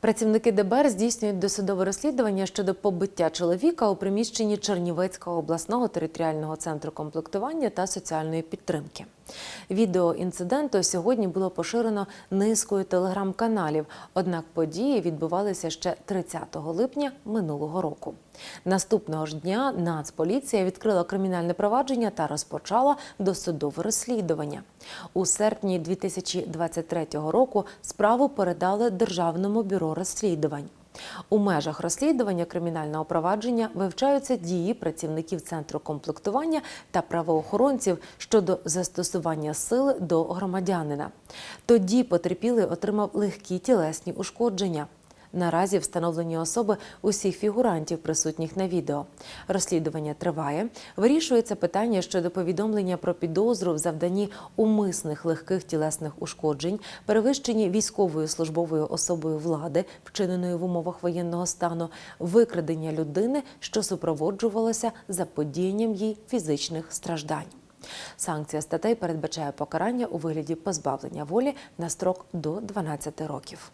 Працівники ДБР здійснюють досудове розслідування щодо побиття чоловіка у приміщенні Чернівецького обласного територіального центру комплектування та соціальної підтримки. Відео інциденту сьогодні було поширено низкою телеграм-каналів. Однак події відбувалися ще 30 липня минулого року. Наступного ж дня Нацполіція відкрила кримінальне провадження та розпочала досудове розслідування. У серпні 2023 року справу передали Державному бюро розслідувань. У межах розслідування кримінального провадження вивчаються дії працівників центру комплектування та правоохоронців щодо застосування сили до громадянина. Тоді потерпілий отримав легкі тілесні ушкодження. Наразі встановлені особи усіх фігурантів, присутніх на відео. Розслідування триває. Вирішується питання щодо повідомлення про підозру в завданні умисних легких тілесних ушкоджень, перевищенні військовою службовою особою влади, вчиненої в умовах воєнного стану, викрадення людини, що супроводжувалося заподіянням їй фізичних страждань. Санкція статей передбачає покарання у вигляді позбавлення волі на строк до 12 років.